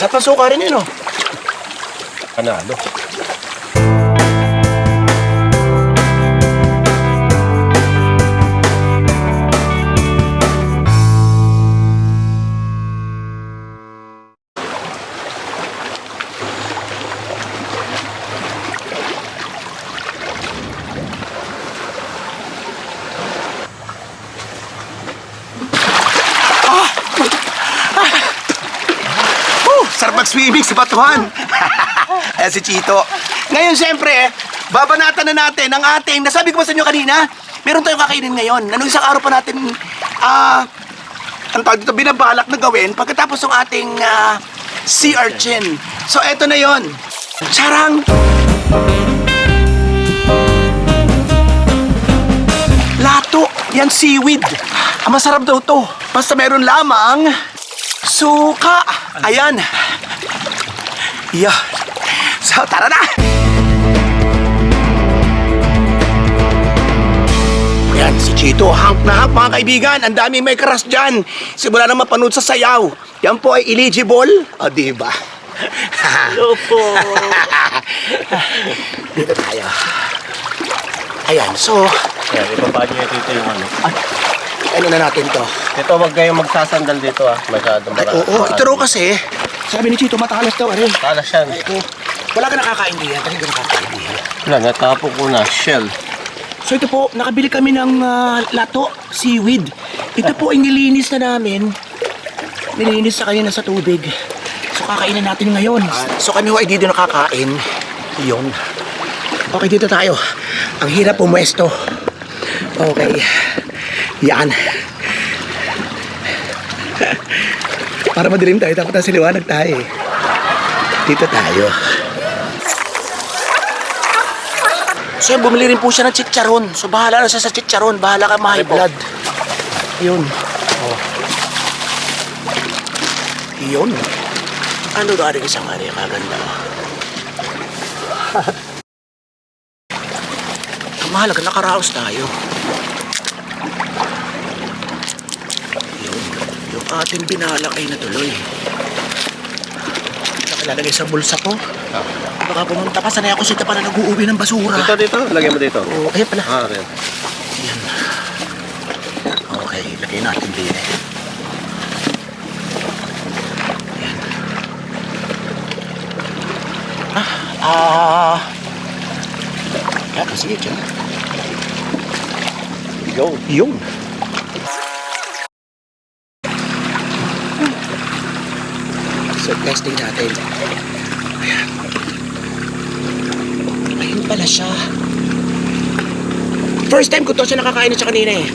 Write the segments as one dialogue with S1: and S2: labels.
S1: Sarap ng suka rin yun, oh.
S2: Panalo.
S1: Sa batuhan. Ayan si Chito. Ngayon, siyempre, babanatan na natin ang ating, nasabi ko ba sa inyo kanina, meron tayong kakainin ngayon. Nung isang araw pa natin, ah, ang tawag dito, binabalak na gawin pagkatapos ng ating ah, sea urchin. So, eto na yon. Charang! Lato! Yan seaweed. Ang masarap daw to. Basta meron lamang suka. Ayan. Yeah. So, tara na! Yan, si Chito, hank na hank mga kaibigan. Ang daming may karas dyan. Simula na mapanood sa sayaw. Yan po ay eligible. O, di ba?
S2: Opo.
S1: Dito tayo. Ayan, so,
S2: Yan, ibaba niyo dito yung ano.
S1: ano na natin to?
S2: Ito, wag kayong magsasandal dito ah. Masyadong
S1: Ay,
S2: marami.
S1: oo, ito raw kasi, sabi ni Chito, matalas daw, ano?
S2: Talas yan.
S1: Ito, wala ka nakakain diyan, talaga nakakain diyan.
S2: Wala, natapo ko na. Shell.
S1: So ito po, nakabili kami ng ah, lato, seaweed. Ito po ay nilinis na namin. Nilinis sa kanina sa tubig. So kakainin natin ngayon. so kami ho ay dito nakakain. Yun. Okay, dito tayo. Ang hirap pumwesto. Okay. Yan. Para madilim tayo, dapat nasa liwanag tayo eh. Dito tayo. So bumili rin po siya ng chicharon. So bahala na siya sa chicharon. Bahala ka
S2: Ano po?
S1: blood. Yun. Oh. Yun. Ano na rin isang ari kaganda. Mahalaga, nakaraos tayo. Yun. Yung ating binalak ay natuloy. Nakilalagay sa bulsa ko. Baka pumunta ka, sanay ako sita para nag-uuwi ng basura.
S2: Dito, dito. Lagyan mo dito.
S1: Oo, kaya pala.
S2: Ah, rin.
S1: Okay, lagay natin din eh. Yan. Ah, ah. Yan, sige, dyan.
S2: Go.
S1: Yung. Testing natin. Ayan. Ayun pala siya. First time ko to siya nakakain siya kanina eh.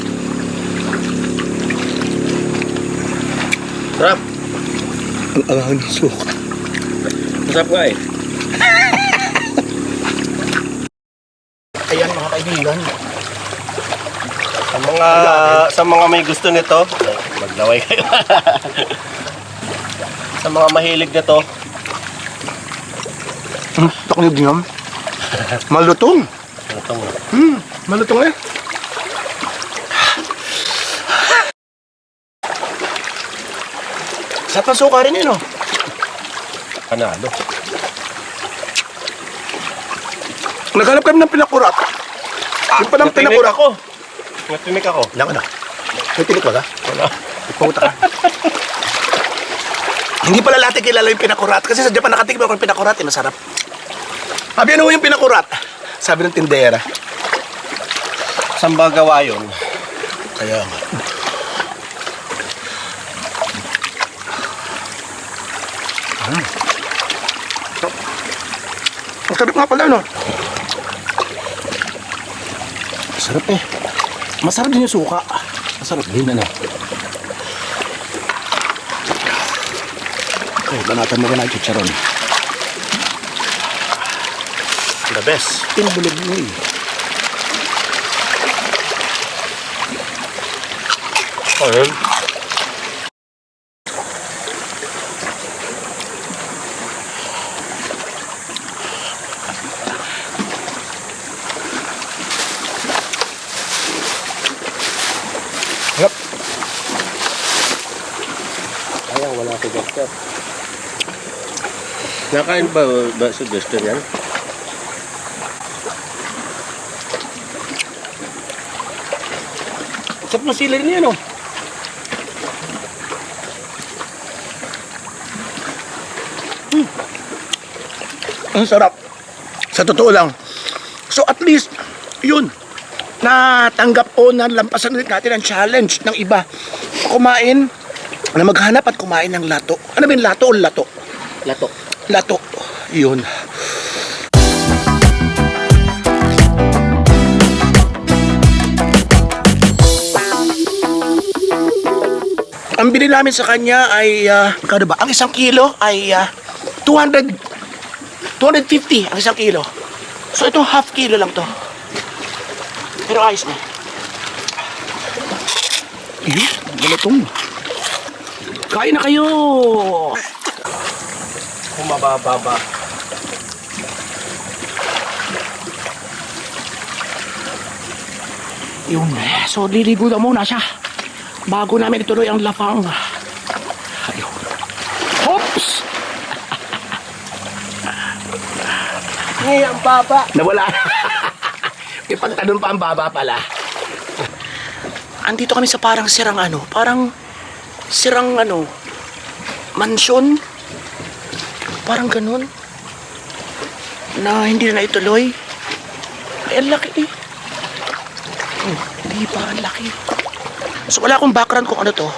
S2: Sarap.
S1: Ang angang ng suka.
S2: Masarap nga eh.
S1: Ayan mga kaibigan.
S2: Sa mga, sa mga may gusto nito, ay, maglaway kayo. sa mga mahilig nito,
S1: Hmm, taknig niyan. Malutong.
S2: itong
S1: Hmm, malutong eh. Sarap ng suka rin yun, oh.
S2: panalo.
S1: Naghanap kami ng pinakurat. yung palang
S2: Natimik
S1: pinakurat.
S2: ako. Natimik ako.
S1: Lang ano? May tinik ba ka?
S2: Wala.
S1: Puta ka. Hindi pala lahat kilala yung pinakurat. Kasi sa Japan nakatikip ako ng pinakurat, eh, masarap. Sabi ano yung pinakurat? Sabi ng tindera.
S2: Saan gawa yun?
S1: Kaya nga. Hmm. Ang sarap nga pala, no? Sarap eh. Masarap din yung suka. Masarap din, ano? Banatan mo ka na chicharon.
S2: The best.
S1: Pinabulog mo eh.
S2: Ayun.
S1: Yep.
S2: Ayaw, wala si Doctor. Nakain ba ba sa gusto niyan?
S1: Ng sili rin yan, oh. Hmm. Ang sarap. Sa totoo lang. So at least, yun, natanggap o nalampasan ulit natin ang challenge ng iba. Kumain, na maghanap at kumain ng lato. Ano ba yung lato o lato?
S2: Lato.
S1: Lato. Yun. Ang bili namin sa kanya ay, uh, magkano ba? Ang isang kilo ay ah, 200, 250 ang isang kilo. So ito half kilo lang to. Pero ayos na. Ayun, galatong. Kain na kayo!
S2: Kung mabababa.
S1: Yun. So, liligo na muna siya. Bago namin ituloy ang lapang. Ayun. Hops!
S2: Ngay, ang baba.
S1: Nawala. May pagtanong pa ang baba pala. Andito kami sa parang sirang ano, parang sirang ano, mansyon. Parang ganun. Na hindi na ituloy. Ay, ang laki eh. Oh, di ba ang laki? So wala akong background kung ano to.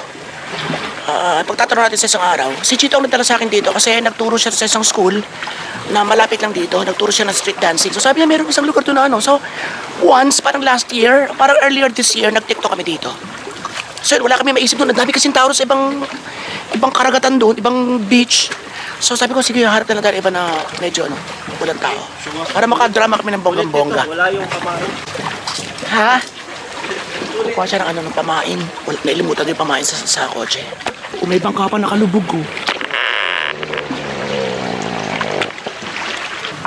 S1: Ah, pagtatanong natin sa isang araw, si Chito ang nagdala sa akin dito kasi nagturo siya sa isang school na malapit lang dito. Nagturo siya ng street dancing. So sabi niya, meron isang lugar doon na ano. So, once, parang last year, parang earlier this year, nag-tiktok kami dito. So, wala kami maisip doon. Ang dami kasing tao sa ibang, ibang karagatan doon, ibang beach. So, sabi ko, sige, harap na lang tayo iba na medyo, ano, walang tao. Para makadrama kami ng bonggang-bongga.
S2: Wala yung pamain.
S1: Ha? Kukuha siya ng ano ng pamain. Wala, nailimutan ko yung pamain sa, sa kotse. Kung may bangka pa nakalubog ko.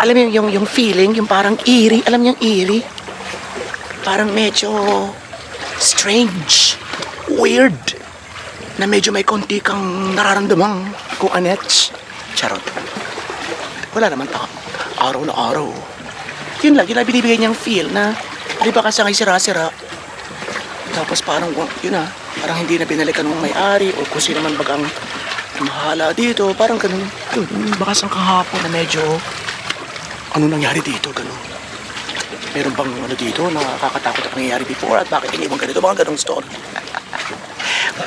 S1: Alam mo yung, yung, yung feeling, yung parang eerie. Alam niyo yung eerie? Parang medyo strange. Weird. Na medyo may konti kang nararamdamang kung anets. Charot. Wala naman ta. Araw na araw. Yun lang, yun lang binibigay niyang feel na di ba kasangay sira-sira. Tapos parang, yun na, parang hindi na binalikan ng may-ari o kung sino man bagang mahala dito. Parang ganun. Yun, baka sang kahapon na medyo ano nangyari dito, ganun. Meron bang ano dito na nakakatakot na nangyayari before at bakit iniwan ganito? Mga ganong story.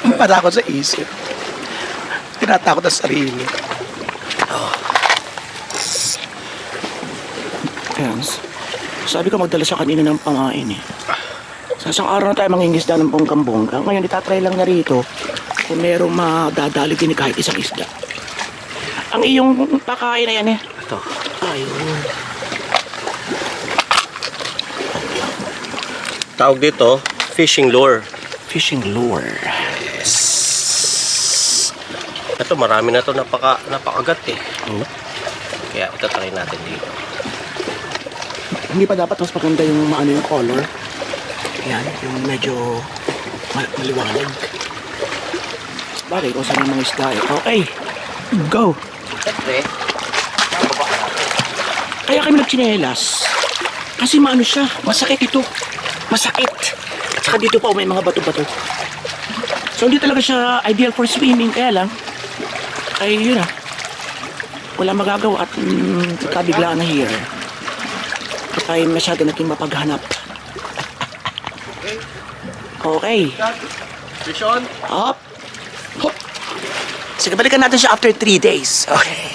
S1: Matakot sa isip. Tinatakot ang sarili. Oh. Ayan. Sabi ko magdala siya kanina ng pamain eh. Sa isang araw na tayo mangingisda ng bonggang-bongga. Ngayon, itatry lang na rito kung merong madadali din kahit isang isda. Ang iyong pakain na yan eh.
S2: Ito.
S1: Ayun.
S2: Tawag dito, fishing lure.
S1: Fishing lure.
S2: Ito, marami na to napaka, napakagat eh.
S1: Oh.
S2: Kaya ito try natin dito.
S1: Hindi pa dapat mas maganda yung maano yung color. Yan, yung medyo mal- maliwanag. Bagay kung saan yung mga isda eh. Okay, go!
S2: Siyempre,
S1: Kaya kami nagchinelas. Kasi maano siya, masakit ito. Masakit. At saka dito pa oh, may mga bato-bato. So hindi talaga siya ideal for swimming. Kaya lang, ay yun ah. Wala magagawa at mm, kabiglaan na here. At tayo masyado nating mapaghanap. Okay.
S2: fish on.
S1: Up. Hop. Sige, balikan natin siya after 3 days. Okay.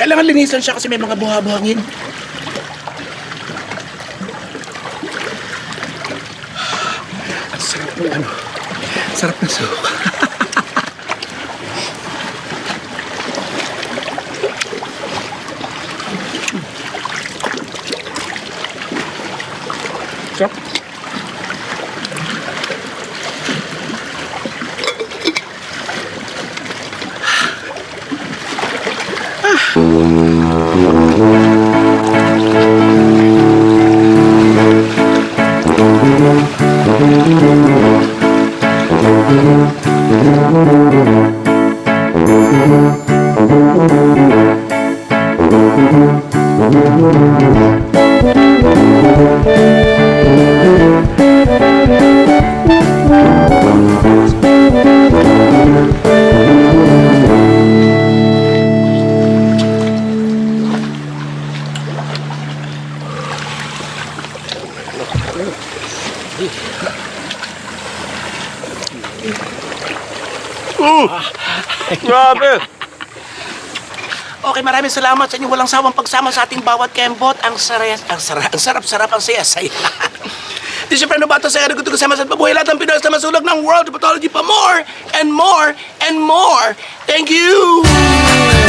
S1: Kailangan linisan siya kasi may mga buha-buhangin. Ang sarap ng ano. Sarap ng suka.
S2: Grabe!
S1: Okay, maraming salamat sa inyong walang sawang pagsama sa ating bawat kembot. Ang sarap, ang sarap, ang sarap-sarap, ang saya-saya. Di siyempre ano ba ito sa ko kasama sa pabuhay lahat ng Pinoy sa masulog ng World Pathology pa more and more and more. Thank you!